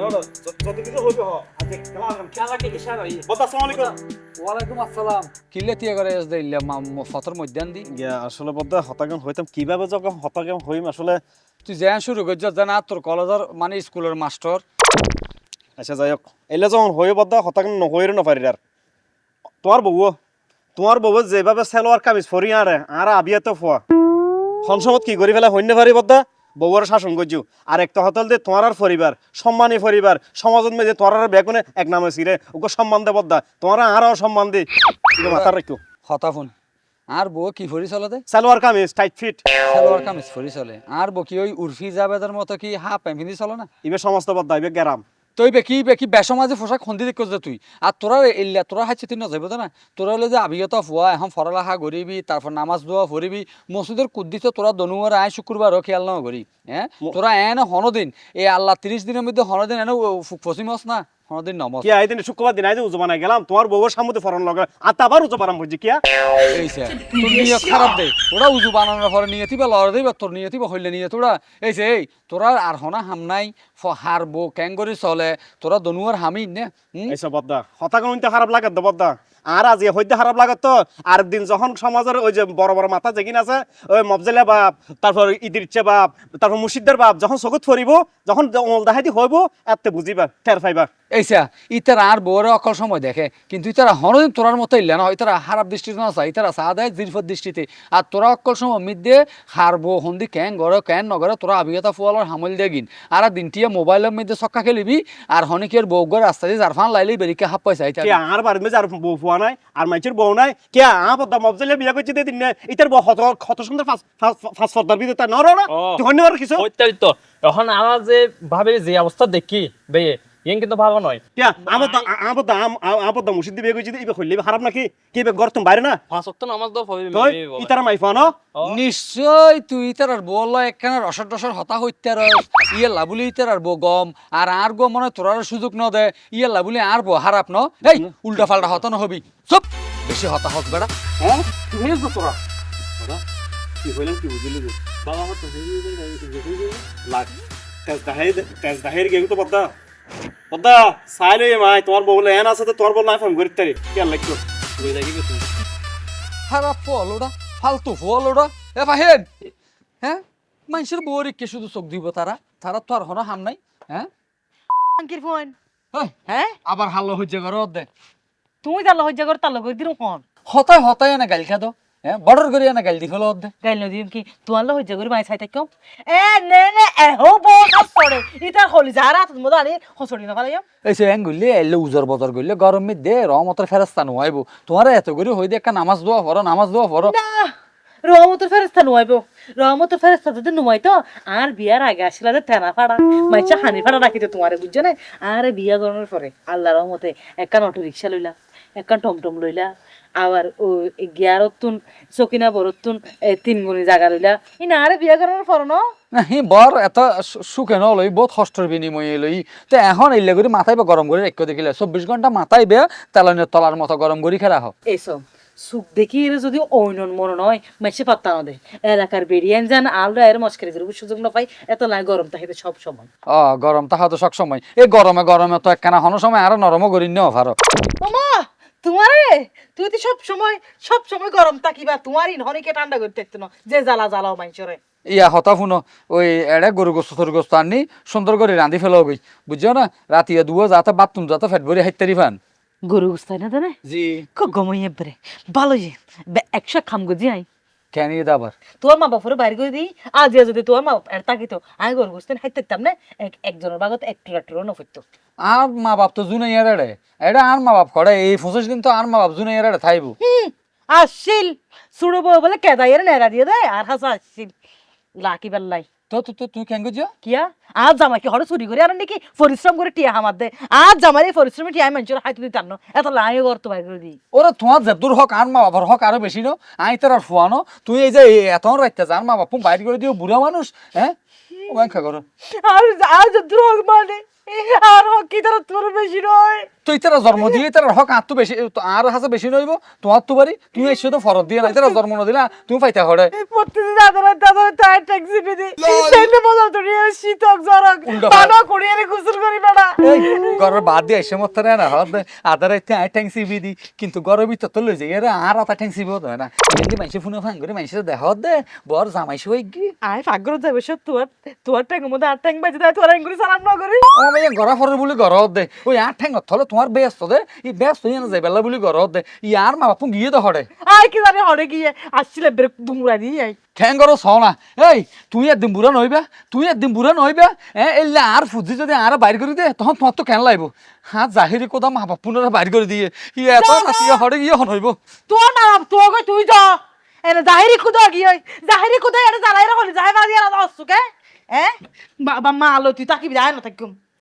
যত কিছু হইবে হ। আজকে খেলা আগাম ইশারা ই আসসালামু আলাইকুম। ওয়ালাইকুম আসসালাম। কিল্লে তিয়া করে এস দিল্লা ফতর মধ্যান দি। ইয়া আসলে বদা হতাগাম হইতাম। কীভাবে যখন হতাগাম হইম আসলে তুই যেন শুরু করছ জানা তোর কলেজের মানে স্কুলের মাস্টার। আচ্ছা যাই হোক। এলে যখন হয়ে বদা হতাগাম নহইরে নপারি আর। তোমার বউ তোমার বউ যেভাবে সেলোয়ার কামিজ ফরি আরে আর আবিয়া তো ফুয়া। হনসমত কি করি ফেলা হইনে পারি বদা বউর শাসন করছ আর একটা হতল দে তোমার পরিবার সম্মানী পরিবার সমাজত মেয়ে তোমার বেগুনে এক নামে সিরে ওকে সম্মান দে দা তোমার আর সম্মান দি। মাথা রাখো হতা ফোন। আর বউ কি ফরি চলে দে? সালোয়ার কামিজ টাইট ফিট সালোয়ার কামিজ ফরি চলে। আর বউ কি ওই উর্ফি জাবেদের মতো কি হাফ প্যান্ট চলো না? ইবে সমস্ত বদা ইবে গেরাম। তুই বেকি বেকি বেসমাজে পোশাক খন্দি দেখ যে তুই। আর তোরা এলিয়া তোরা হাইছে তুই নযাইব না তোরা হলে যে আবিগত ফুয়া এখন ফরালাহা গরিবি তারপর নামাজ দোয়া ফরিবি মসজিদের কুদ্দিছ তোরা দনুয়ার আয় শুক্রবার খেয়াল না করি হ্যাঁ তোরা এন হনদিন এই আল্লাহ তিরিশ দিনের মধ্যে হনদিন এনে ফসিমস না। হনদিন নমস কি আইদিন শুক্রবার দিন আইজে উজু গেলাম তোমার বউর সামনে ফরন লগা আর আবার উজু বানাম বুঝছি কিয়া? এইছে তোর নিয়ত খারাপ দে। ওরা উজু বানানোর পরে নিয়তি বা লড় দিবা তোর নিয়তি বা হইলে নিয়ে তোরা এইছে এই তোরা আর হনা হাম নাই হারবো ক্যাঙ্গরি চলে তোরা দনুয়ার হামি নে হুম? এইসব বদ্দা হতা কোন খারাপ লাগাত বদ্দা। আর আজ হইতে খারাপ লাগত। আর দিন যখন সমাজের ওই যে বড় বড় মাথা যেগিন আছে ওই মফজেলা বাপ তারপর ইদিরচে বাপ তারপর মুর্শিদদের বাপ যখন চকুত ফরিব যখন অমল দাহাইতি হইব এতে বুঝিবা টের পাইবা। এইসা ইতারা আর বউরে অকল সময় দেখে কিন্তু ইতারা হনদিন তোরার মতো ইল্লা না ইতারা হারাপ দৃষ্টিতে না চাই ইতারা চা দেয় জিরফত দৃষ্টিতে। আর তোরা অকল সময় মিদ্দে হারবো হন্দি ক্যাং গড়ে ক্যান নগরে তোরা আবিগতা ফুয়ালর হামল দেগিন। আর দিনটিয়া মোবাইলের মধ্যে ছক্কা খেলিবি আর হনিকের বউ গড় রাস্তা দিয়ে জারফান লাইলি বেরিকে হাপ পয়সা আর মেজে আর বউ ফুয়া নাই আর মাইচের বউ নাই কে আ বদ্দা মফজেলা বিয়া করছি দিন না ইতার বউ হত কত সুন্দর ফাঁস ফাঁস ফর্দার ভিতরে নর না। তুই হন্যবার কিছু? এখন আমার যে ভাবে যে অবস্থা দেখি বেয়ে ইয়ে কিন্তু ভালো নয়। তো আমার তো আমার তো মুর্শিদ বিয়া করছি ইবে খুললি খারাপ নাকি? কি ইবে গর তুমি বাইরে না? পাঁচ অক্ট নামাজ দাও তুই ইতারা মাই ফুয়া না নিশ্চয় তুই ইতার আর বল একখানা রসর টসর হতা হইতে ইয়ে লাবুলি ইতার আর বো গম আর আর গো মনে তোরার সুযোগ ন দে। ইয়ে লাবুলি আর বো হারাপ ন। এই উল্টা পাল্টা হতা ন হবি। সব বেশি হতা হত বেড়া। হ্যাঁ তুমি তোরা? কি হইলেন কি বুঝলি বাবা আমার তো লাগ তেজ দাহের তেজ দাহের গেউ তো পদ্দা পদ্দা সাইলে মাই তোমার বউ এন আছে তো তোমার বউ নাই ফোন করি তারি কি লাগতো তুই দেখি গেছিস হারাপ ফল ওটা ফালতু ফল ওটা এ ফাহেদ হ্যাঁ মানুষের বউরে কে শুধু চোখ দিব তারা তারা তো আর হনা হাম নাই হ্যাঁ আঙ্কির ফোন। হ্যাঁ আবার হাল্লো হইছে ঘর দে। তুমি তার লজ্জা করে তার লগে দিন কোন হতায় হতায় না গাইল খাদো হ্যাঁ বর্ডার না গাইল দি হলো দে গাইল কি? তোমার লজ্জা করে মাই চাই থাকম এ নে নে এ হো বো হসড়ে ইতা হলি যারা তুমি মদানি হসড়ি না ফালাইম এই সে গুললে এলে উজর বজর গুললে গরম মে দে রহমতের ফেরস্তা নুয়াইব। তোমার এত করে হই দে একটা নামাজ দোয়া পড়ো নামাজ দোয়া পড়ো। না রহমতের ফেরেস্তা নুয়াইবো। রহমতের ফেরেস্তা যদি নুয়াই তো আর বিয়ার আগে আসিলা যে তেনা ফাড়া। মাইচা হানি ফাড়া রাখিতে তোমারে বুঝছ না? আর বিয়া করানোর পরে আল্লাহ রহমতে একখান অটো রিক্সা লইলা। একখান টমটম লইলা আবার ও গিয়ারতুন সকিনা বরতুন তিন গুণি জায়গা লইলা। ই না আরে বিয়া করানোর পর ন? হি বর এত সু- সুখে ন লই বহুত কষ্টর বিনিময়ে লই। তো এখন এইলে করে মাথায় বা গরম করে রেখে দেখিলে চব্বিশ ঘণ্টা মাথায় বে তেলনের তলার মতো গরম করে খেলা হোক এসব সুখ দেখি এর যদি ঐনন মন নয় মেসে পাত্তা না দে এলাকার বেরিয়ান যান আলরা এর মস্কারি করব সুযোগ না পাই এত লাই গরম তাহিতে সব সময়। ও গরম তাহা তো সব সময়। এই গরমে গরমে তো একখানা হনো সময় আরও নরমও করি নেও মামা! তোমারে? তুই তো সব সময় সব সময় গরম থাকিবা। তোমারই হরিকে ঠান্ডা করতে দেখতে না। যে জ্বালা জ্বালাও মাইচরে ইয়া হতা শুনো ওই এড়ে গরু গোস্ত থরু গোস্ত আনি সুন্দর করে রাঁধি ফেলাও গই। বুঝছ না রাতি দুয়ো যাতে বাথরুম যাতে ফেট ভরি হাইতারি ফান। গরু গোস্ত না দানে? জি। খুব গমই এবারে। ভালো যে বে একশো খাম গজি আই। কেন ইয়ে দাবার? তোর মা বাপরে বাইর করে দিই আজ যদি তোর মা এর তাকিতো আমি গরু গুস্তাই হাইতে থাকতাম না এক- একজনের বাগত একটু না ফুটতো আর মা বাপ তো জুনে ইয়ারে এটা আর মা বাপ করে এই পঁচিশ দিন তো আর মা বাপ জুনে ইয়ারে থাইবো। হুম আসছিল সুড়ো বউ বলে কেদাইয়ের নেড়া দিয়ে দেয় আর হাসা আসিল। লাকি বেল্লাই। তো তো তো তুই কেন কিয়া? আজ জামাই কি হরে চুরি করে আর নাকি? পরিশ্রম করে টিয়া হামার দে। আজ জামাই এই পরিশ্রমে টিয়া মানুষের হাইতে এত লাই করতো বাইর করে দি ওরে তোমার জেদুর হক আর মা বাবার হক আরও বেশি নো? আই তোর আর ফুয়ানো। তুই এই যে এত রাইতে যান মা বাপু বাইর করে দিও বুড়া মানুষ হ্যাঁ? ব্যাংকা করো। আর আজ হক মানে? আর হক কি তারা তোর বেশি নয়। তুই তারা জন্ম দিয়ে তার হক আর তো বেশি আর হাসে বেশি নইব। তোমার তো বাড়ি তুমি এসে তো ফরত দিয়ে নাই তারা জন্ম ন দিলা তুমি পাইতা হরে। প্রতিদিন দাদা দাদা তাই ট্যাক্সি পেতে। তাইলে বলো তো রিয়া শীতক জরক পানা করিয়ে রে গুসল করি বেড়া এই ঘরের বাদ দিয়ে এসে মতো না হদ আদার এতে আই ট্যাং সিবি দি কিন্তু ঘরের ভিতর তো লই যাই এর আর আতা ট্যাং সিবি হতো না। কিন্তু মাইসে ফোনে ফাং করে মাইসে দেখ দে বর জামাইছে ওই কি আয় পাগল যাবে সব তোর তোর ট্যাঙ্গের মধ্যে আর ট্যাঙ্ক বাজে তোর এঙ্গুলি চালান না করে। মেয়ে গড়া ফরে বলে ঘর দে। ওই আর ঠ্যাং থলে তোমার ব্যস্ত দে। ই ব্যস্ত হইয়া না যাই বেলা বলে ঘর দে। ই আর মা বাপু গিয়ে তো হরে আয় কি জানি হরে গিয়ে আসছিলে ব্রেক দুমুরা দিয়ে আই। ঠ্যাং গরো ছ না। এই তুই একদিন বুড়া নইবা তুই একদিন বুড়া নইবা হ্যাঁ এলে আর ফুজি যদি আর বাইর করে দে তখন তোমার তো কেন লাগবো? হ্যাঁ জাহিরি কোদা মা বাপুনারা বাইর করে দিয়ে। ই এত নাচিয়া হরে গিয়ে হন হইব? তোর না গো তুই যা। এনে জাহিরি খুদা গিয়ে জাহিরি খুদা এটা জ্বালাই রাখলি জাহির বাড়ি আর আসছো কে হ্যাঁ বাবা মা আলো তুই তাকি যায় না থাকিম